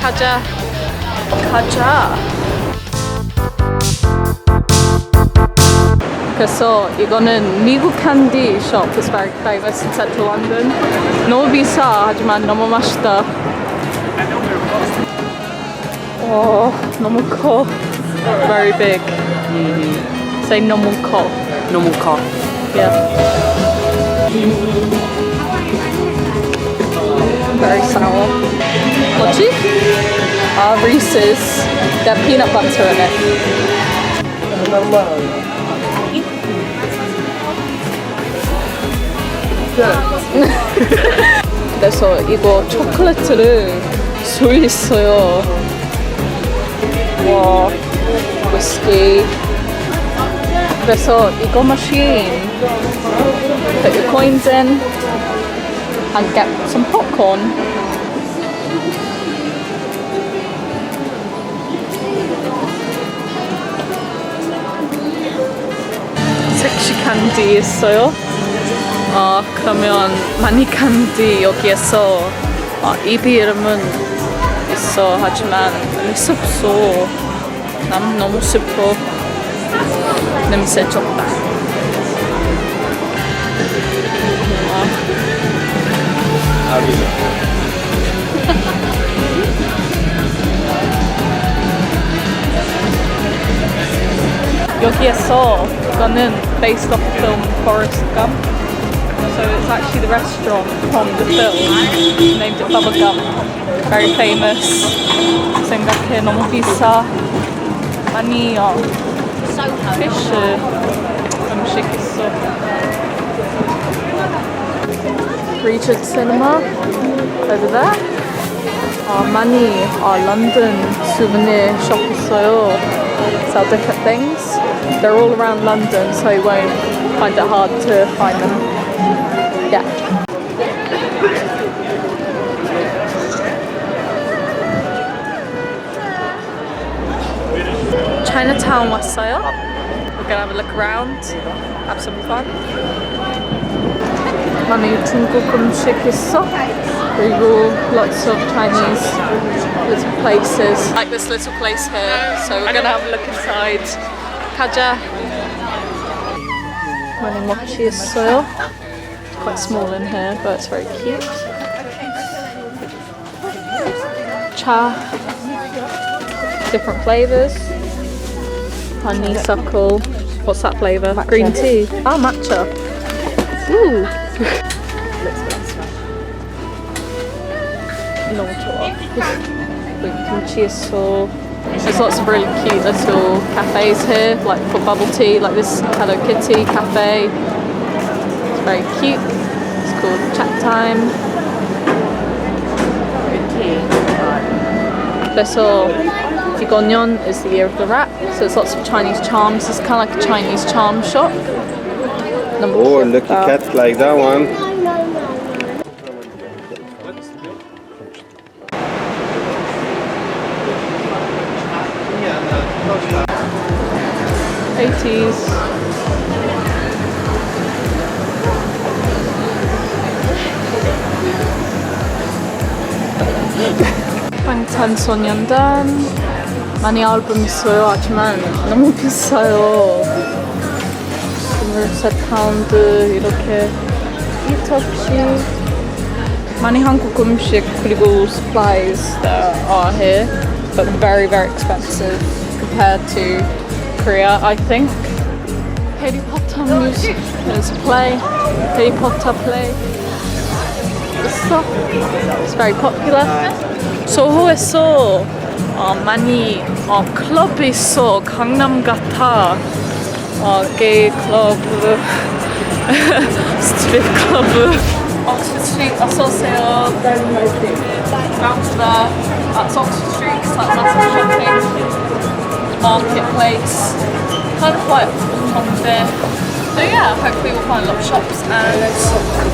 가자. 가자. 그래서 이거는 미국 캔디 famous in central London. 너무 비싸 하지만 너무 맛있다. 오, 너무 커. Very big. Say 너무 커. 너무 커. Yeah. Very sour. 뭐지? 아, Reese's. They have peanut butter in it. 그래서 이거 초콜릿을 술 있어요. 와, 위스키. 그래서 이거 machine. Put your coins in and get some popcorn. 섹시 캔디 있어요. 어, 그러면 마니 캔디 여기에서 어, 입 이름은 있어 하지만 없어. 난 너무 슬퍼. 냄새 좋다. 여기에서 이거는 based off the film Forrest Gump. So it's actually the restaurant from the film. Named it Bubba Gump. Very famous. 생각해 너무 비싸. 많이 어, 피쉬 음식 Regent Cinema over there. Our money, our London souvenir shop soil sell different things. They're all around London, so you won't find it hard to find them. Yeah. Chinatown Wassail. We're gonna have a look around, have some fun. 많이 중국 음식 있어. 그리고 lots of Chinese little places. Like this little place here. So we're gonna have a look inside. 가자. 많이 mochi 있어요. It's quite small in here, but it's very cute. Cha. Different flavors. Honeysuckle. What's that flavor? Green tea. Oh, matcha. Ooh. Let's go this one. No, the so. There's lots of really cute little cafes here, like for bubble tea, like this Hello Kitty cafe. It's very cute. It's called Chat Time. Little Jigonyon is the year of the rat, so it's lots of Chinese charms. It's kind of like a Chinese charm shop. 너무 Oh, 귀엽다. lucky cat like that one. Eighties. 방탄소년단 많이 앨범 있어요 하지만 너무 비싸요 23파운드 이렇게 이터치 많이 한국 음식 그리고 supplies that are here but very very expensive compared to Korea I think Harry Potter music there's a play Harry Potter play 있어 It's very popular 소호에서 어, 많이 어, 클럽 있어 강남 같아 어, 게이 클럽 스트릿 클럽 Oxford Street 어서오세요 Round to there that's Oxford Street 'cause that's massive shopping marketplace kind of quite there so yeah hopefully we'll find a lot of shops and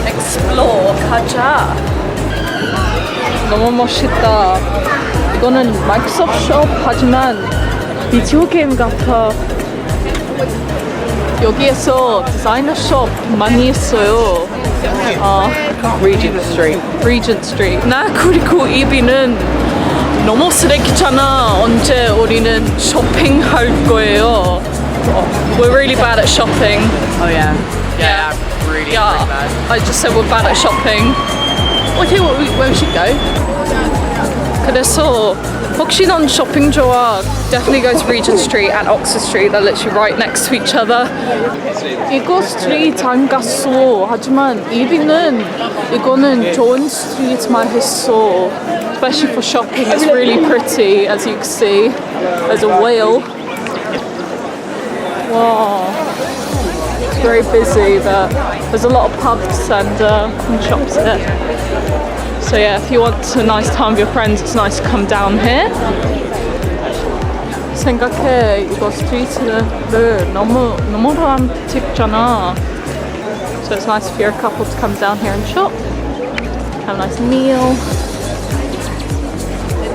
explore 가자 너무 멋있다. 이거는 마이크로소프트 숍 하지만 비디오 게임 같아. 여기에서 디자이너 숍 많이 있어요. 어, Regent Street. Regent Street. 나 그리고 이비는 너무 쓰레기잖아. 언제 우리는 쇼핑할 거예요? 어, We're really bad at shopping. Oh yeah. Yeah. Yeah, really, Yeah, really bad. I just said we're bad at shopping. I'll tell you what, we, where we should go. 그래서 혹시 넌 쇼핑 좋아? Definitely go to Regent Street and Oxford Street. They're literally right next to each other. 이거 스트리트 안 갔어. 하지만 이비는 이거는 좋은 스트리트만 했어. Especially for shopping, it's really pretty, as you can see. There's a whale. Wow. It's very busy, but there's a lot of pubs and, uh, and shops here. So yeah, if you want a nice time with your friends, it's nice to come down here. 생각해 이거 스트리트를 너무 너무 로mantic잖아. So it's nice for your couple to come down here and shop, have a nice meal.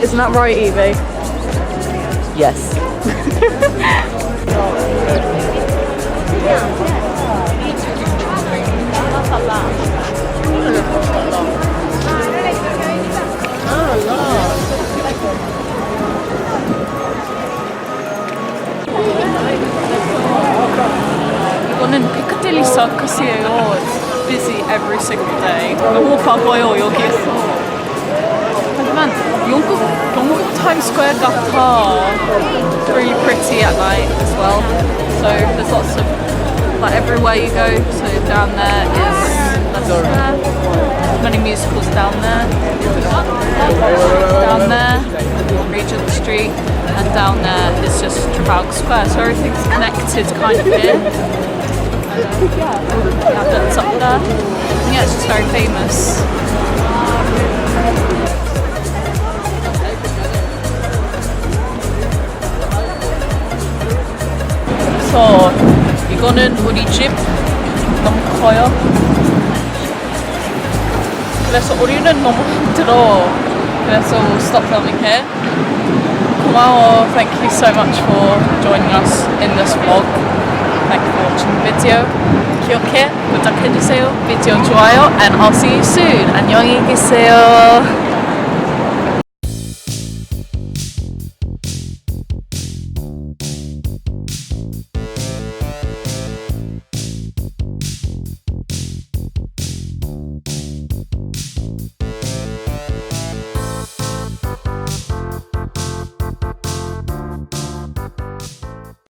Isn't that right, Evie? Yes. 이거는 피카딜리 서커스예요. It's busy every single day. 너무 바빠요 여기에서. 하지만 영국 영국 타임 스퀘어 같아. It's really pretty at night as well. So there's lots of like everywhere you go. So down there is Leicester Square. Many musicals down there. Down there, Regent Street, and down there is just Trafalgar Square. So everything's connected kind of here. Yeah, that's up there. And yeah, it's just very famous. 그래서 이거는 우리 집 너무 커요. 그래서 우리는 너무 힘들어. 그래서 we'll stop filming here. 고마워. Thank you so much for joining us in this vlog. Thank you for watching the video. 기억해 구독해주세요. 비디오 좋아요 and I'll see you soon. 안녕히 계세요.